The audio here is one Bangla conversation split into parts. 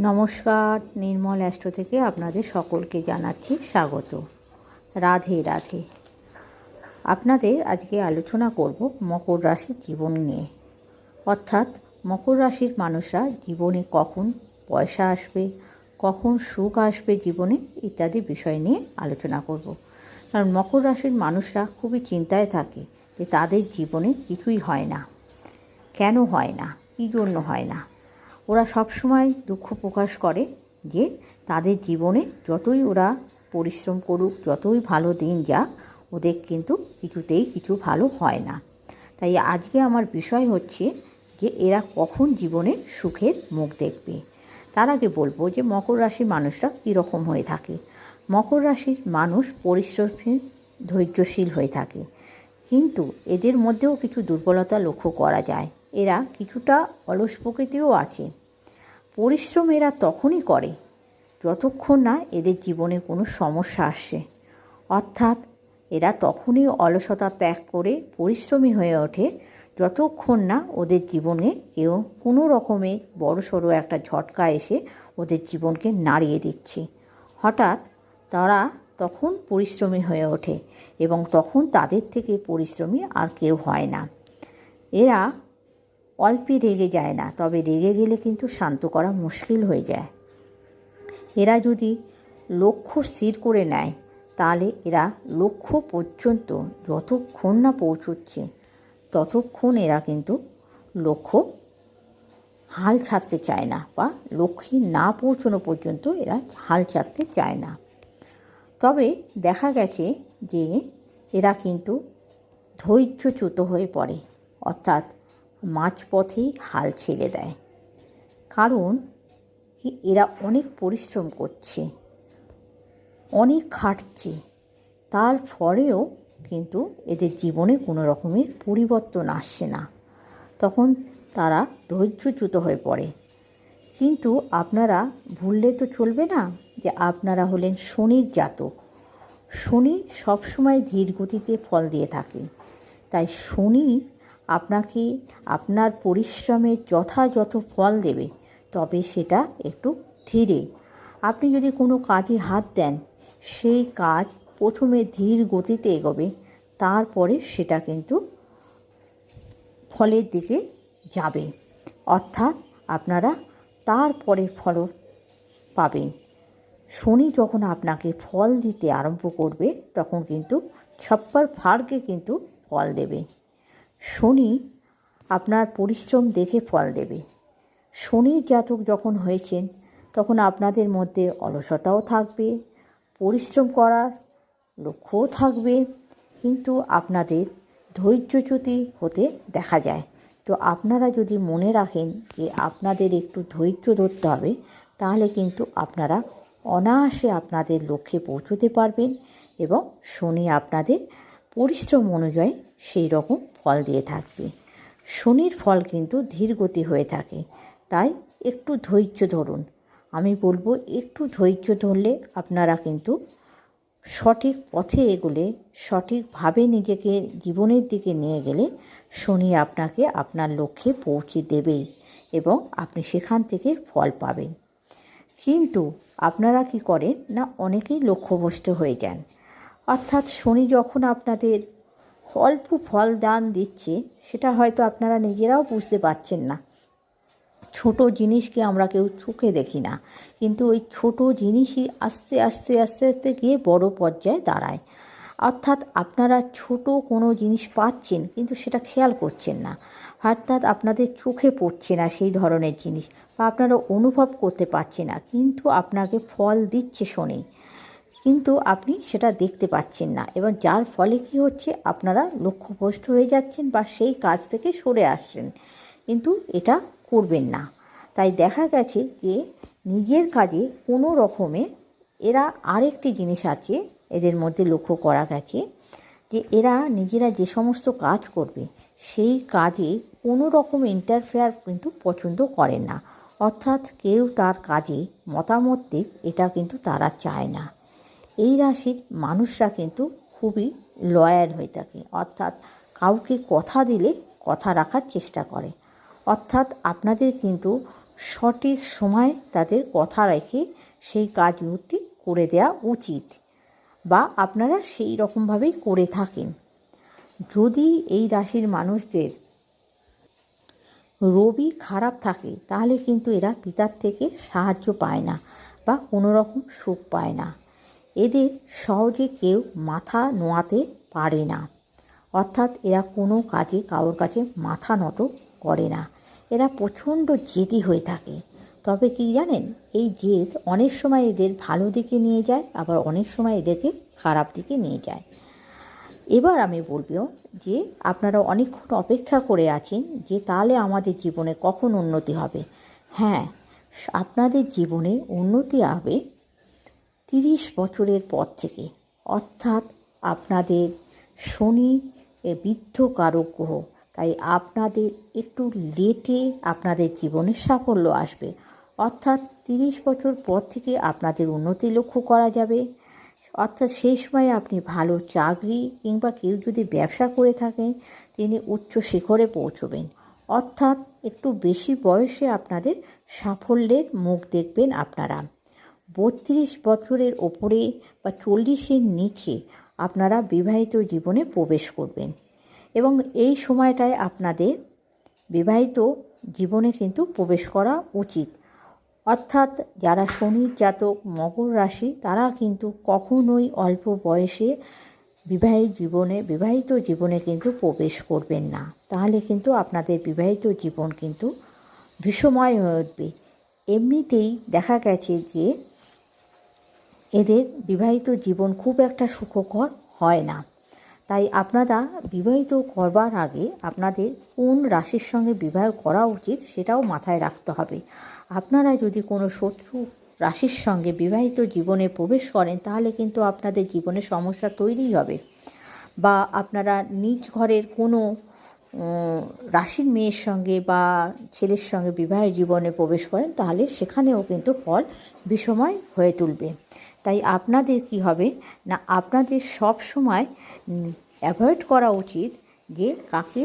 নমস্কার, নির্মল অ্যাস্ট্রো থেকে আপনাদের সকলকে জানাচ্ছি স্বাগত। রাধে রাধে। আপনাদের আজকে আলোচনা করব মকর রাশির জীবন নিয়ে। অর্থাৎ মকর রাশির মানুষরা জীবনে কখন পয়সা আসবে, কখন সুখ আসবে জীবনে ইত্যাদি বিষয় নিয়ে আলোচনা করব। কারণ মকর রাশির মানুষরা খুবই চিন্তায় থাকে যে তাদের জীবনে কিছুই হয় না। কেন হয় না? কী জন্য হয় না? ওরা সবসময় দুঃখ প্রকাশ করে যে তাদের জীবনে যতই ওরা পরিশ্রম করুক, যতই ভালো দিন যাক, ওদের কিন্তু কিছুতেই কিছু ভালো হয় না। তাই আজকে আমার বিষয় হচ্ছে যে এরা কখন জীবনে সুখের মুখ দেখবে। তার আগে বলব যে মকর রাশির মানুষরা কীরকম হয়ে থাকে। মকর রাশির মানুষ পরিশ্রমী, ধৈর্যশীল হয়ে থাকে। কিন্তু এদের মধ্যেও কিছু দুর্বলতা লক্ষ্য করা যায়। এরা কিছুটা অলস প্রকৃতিও আছে। পরিশ্রম এরা তখনই করে, যতক্ষণ না এদের জীবনে কোনো সমস্যা আসে। অর্থাৎ এরা তখনই অলসতা ত্যাগ করে পরিশ্রমী হয়ে ওঠে, যতক্ষণ না ওদের জীবনে কেউ কোনো রকমে বড়সড় একটা ঝটকা এসে ওদের জীবনকে নাড়িয়ে দিচ্ছে। হঠাৎ তারা তখন পরিশ্রমী হয়ে ওঠে এবং তখন তাদের থেকে পরিশ্রমী আর কেউ হয় না। এরা অল্পে রেগে যায় না, তবে রেগে গেলে কিন্তু শান্ত করা মুশকিল হয়ে যায়। এরা যদি লক্ষ্য স্থির করে নেয়, তাহলে এরা লক্ষ্য পর্যন্ত যতক্ষণ না পৌঁছচ্ছে, ততক্ষণ এরা কিন্তু লক্ষ্য হাল ছাড়তে চায় না বা লক্ষ্যে না পৌঁছানো পর্যন্ত এরা হাল ছাড়তে চায় না। তবে দেখা গেছে যে এরা কিন্তু ধৈর্যচ্যুত হয়ে পড়ে, অর্থাৎ মাঝপথেই হাল ছেড়ে দেয়। কারণ কি এরা অনেক পরিশ্রম করছে, অনেক খাটছে। তার ফলেও কিন্তু এদের জীবনে কোনো রকমের পরিবর্তন আসছে না। তখন তারা ধৈর্যচ্যুত হয়ে পড়ে। কিন্তু আপনারা ভুললে তো চলবে না যে আপনারা হলেন শনির জাতক। শনি সবসময় ধীর গতিতে ফল দিয়ে থাকে। তাই শনি আপনাকে আপনার পরিশ্রমের যথাযথ ফল দেবে, তবে সেটা একটু ধীরে। আপনি যদি কোনো কাজে হাত দেন, সেই কাজ প্রথমে ধীর গতিতে এগোবে, তারপরে সেটা কিন্তু ফলের দিকে যাবে। অর্থাৎ আপনারা তারপরে ফল পাবেন। শনি যখন আপনাকে ফল দিতে আরম্ভ করবে, তখন কিন্তু ছাপ্পার ফাড়কে কিন্তু ফল দেবে। শনি আপনার পরিশ্রম দেখে ফল দেবে। শনির জাতক যখন হয়েছেন, তখন আপনাদের মধ্যে অলসতাও থাকবে, পরিশ্রম করার লক্ষ্যও থাকবে। কিন্তু আপনাদের ধৈর্যচ্যুতি হতে দেখা যায়। তো আপনারা যদি মনে রাখেন যে আপনাদের একটু ধৈর্য ধরতে হবে, তাহলে কিন্তু আপনারা অনায়াসে আপনাদের লক্ষ্যে পৌঁছতে পারবেন এবং শনি আপনাদের পরিশ্রম অনুযায়ী সেই রকম ফল দিয়ে থাকবে। শনির ফল কিন্তু ধীরগতি হয়ে থাকে। তাই একটু ধৈর্য ধরুন। আমি বলব একটু ধৈর্য ধরলে আপনারা কিন্তু সঠিক পথে এগুলে, সঠিকভাবে নিজেকে জীবনের দিকে নিয়ে গেলে শনি আপনাকে আপনার লক্ষ্যে পৌঁছে দেবেই এবং আপনি সেখান থেকে ফল পাবেন। কিন্তু আপনারা কি করেন না অনেকেই লক্ষ্যভ্রষ্ট হয়ে যান। অর্থাৎ শনি যখন আপনাদের অল্প ফল দান দিচ্ছে, সেটা হয়তো আপনারা নিজেরাও বুঝতে পারছেন না। ছোট জিনিসকে আমরা কেউ চোখে দেখি না, কিন্তু ওই ছোট জিনিসই আস্তে আস্তে আস্তে আস্তে গিয়ে বড় পর্যায়ে দাঁড়ায়। অর্থাৎ আপনারা ছোট কোনো জিনিস পাচ্ছেন, কিন্তু সেটা খেয়াল করছেন না। অর্থাৎ আপনাদের চোখে পড়ছে না সেই ধরনের জিনিস, বা আপনারা অনুভব করতে পারছে না, কিন্তু আপনাকে ফল দিচ্ছে শোনে। কিন্তু আপনি সেটা দেখতে পাচ্ছেন না। এবং যার ফলে কি হচ্ছে, আপনারা লক্ষ্যভ্রষ্ট হয়ে যাচ্ছেন বা সেই কাজ থেকে সরে আসছেন। কিন্তু এটা করবেন না। তাই দেখা গেছে যে, নিজের কাজে কোনো রকমে এরা আরেকটি জিনিস আছে, এদের মধ্যে লক্ষ্য করা গেছে, যে এরা নিজেরা যে সমস্ত কাজ করবে, সেই কাজে কোনো রকম ইন্টারফেয়ার কিন্তু পছন্দ করেন না। অর্থাৎ কেউ তার কাজে মতামত দিক, এটা কিন্তু তারা চায় না। এই রাশির মানুষরা কিন্তু খুবই লয়ার হয়ে থাকে। অর্থাৎ কাউকে কথা দিলে কথা রাখার চেষ্টা করে। অর্থাৎ আপনাদের কিন্তু সঠিক সময় তাদের কথা রেখে সেই কাজগুলি করে দেওয়া উচিত বা আপনারা সেই রকমভাবেই করে থাকেন। যদি এই রাশির মানুষদের রবি খারাপ থাকে, তাহলে কিন্তু এরা পিতার থেকে সাহায্য পায় না বা কোনো রকম সুখ পায় না। এদের সহজে কেউ মাথা নোয়াতে পারে না। অর্থাৎ এরা কোনো কাজে কারোর কাছে মাথা নত করে না। এরা প্রচণ্ড জেদি হয়ে থাকে। তবে কি জানেন, এই জেদ অনেক সময় এদের ভালো দিকে নিয়ে যায়, আবার অনেক সময় এদেরকে খারাপ দিকে নিয়ে যায়। এবার আমি বলব যে, আপনারা অনেকক্ষণ অপেক্ষা করে আছেন যে, তাহলে আমাদের জীবনে কখন উন্নতি হবে? হ্যাঁ আপনাদের জীবনে উন্নতি হবে তিরিশ বছরের পর থেকে, অর্থাৎ আপনাদের শনি বৃদ্ধ কারক গ্রহ। তাই আপনাদের একটু লেটে আপনাদের জীবনে সাফল্য আসবে। অর্থাৎ তিরিশ বছর পর থেকে আপনাদের উন্নতি লক্ষ্য করা যাবে। অর্থাৎ সেই সময় আপনি ভালো চাকরি কিংবা কেউ যদি ব্যবসা করে থাকেন, তিনি উচ্চ শিখরে পৌঁছবেন। অর্থাৎ একটু বেশি বয়সে আপনাদের সাফল্যের মুখ দেখবেন আপনারা। বত্রিশ বছরের ওপরে বা চল্লিশের নিচে আপনারা বিবাহিত জীবনে প্রবেশ করবেন। এবং এই সময়টায় আপনাদের বিবাহিত জীবনে কিন্তু প্রবেশ করা উচিত। অর্থাৎ যারা শনির জাতক, মকর রাশি, তারা কিন্তু কখনোই অল্প বয়সে বিবাহিত জীবনে বিবাহিত জীবনে কিন্তু প্রবেশ করবেন না। তাহলে কিন্তু আপনাদের বিবাহিত জীবন কিন্তু ভীষময় হয়ে উঠবে। এমনিতেই দেখা গেছে যে এদের বিবাহিত জীবন খুব একটা সুখকর হয় না। তাই আপনারা বিবাহিত করবার আগে আপনাদের কোন রাশির সঙ্গে বিবাহ করা উচিত সেটাও মাথায় রাখতে হবে। আপনারা যদি কোনো শত্রু রাশির সঙ্গে বিবাহিত জীবনে প্রবেশ করেন তাহলে কিন্তু আপনাদের জীবনে সমস্যা তৈরি হবে। বা আপনারা নিজ ঘরের কোনো রাশির মেয়ের সঙ্গে বা ছেলের সঙ্গে বিবাহের জীবনে প্রবেশ করেন তাহলে সেখানেও কিন্তু ফল বিষময় হয়ে তুলবে। তাই আপনাদের কি হবে? না, আপনাদের সব সময় অ্যাভয়েড করা উচিত যে কাকে,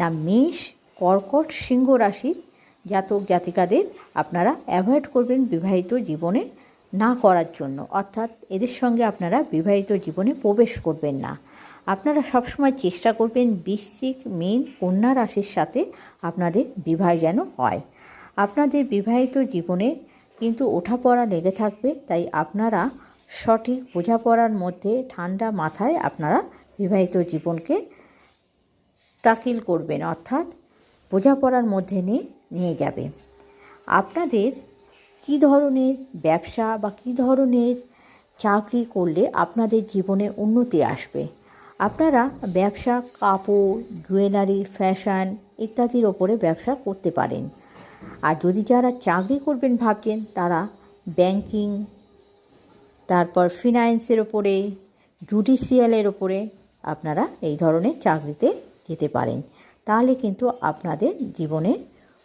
না, মেষ, কর্কট, সিংহ রাশির জাতক, জাতিকাদের আপনারা অ্যাভয়েড করবেন বিবাহিত জীবনে না করার জন্য। অর্থাৎ এদের সঙ্গে আপনারা বিবাহিত জীবনে প্রবেশ করবেন না। আপনারা সবসময় চেষ্টা করবেন বৃশ্চিক, মেন, কন্যা রাশির সাথে আপনাদের বিবাহ যেন হয়। আপনাদের বিবাহিত জীবনে কিন্তু ওঠাপড়া লেগে থাকবে, তাই আপনারা সঠিক বোঝাপড়ার মধ্যে ঠান্ডা মাথায় আপনারা বিবাহিত জীবনকে তাকিল করবেন, অর্থাৎ বোঝাপড়ার মধ্যে নিয়ে নিয়ে যাবে। আপনাদের কি ধরনের ব্যবসা বা কী ধরনের চাকরি করলে আপনাদের জীবনে উন্নতি আসবে? আপনারা ব্যবসা, কাপড়, জুয়েলারি, ফ্যাশন ইত্যাদির ওপরে ব্যবসা করতে পারেন। আর যদি যারা চাকরি করবেন ভাবছেন, তারা ব্যাংকিং তারপর ফিনান্সের ওপরে জুডিশিয়ালের ওপরে আপনারা এই ধরনের চাকরিতে যেতে পারেন। তাহলে কিন্তু আপনাদের জীবনে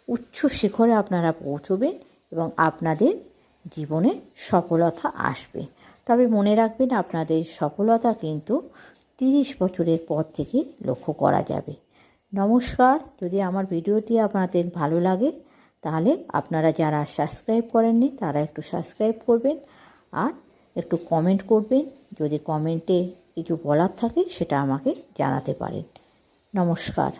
উচ্চ শিখরে আপনারা পৌঁছবেন এবং আপনাদের জীবনে সফলতা আসবে। তবে মনে রাখবেন, আপনাদের সফলতা কিন্তু তিরিশ বছরের পর থেকে লক্ষ্য করা যাবে। নমস্কার। যদি আমার ভিডিওটি আপনাদের ভালো লাগে তাহলে আপনারা যারা সাবস্ক্রাইব করেননি, তারা একটু সাবস্ক্রাইব করবেন আর একটু কমেন্ট করবেন। যদি কমেন্টে কিছু বলার থাকে, সেটা আমাকে জানাতে পারেন। নমস্কার।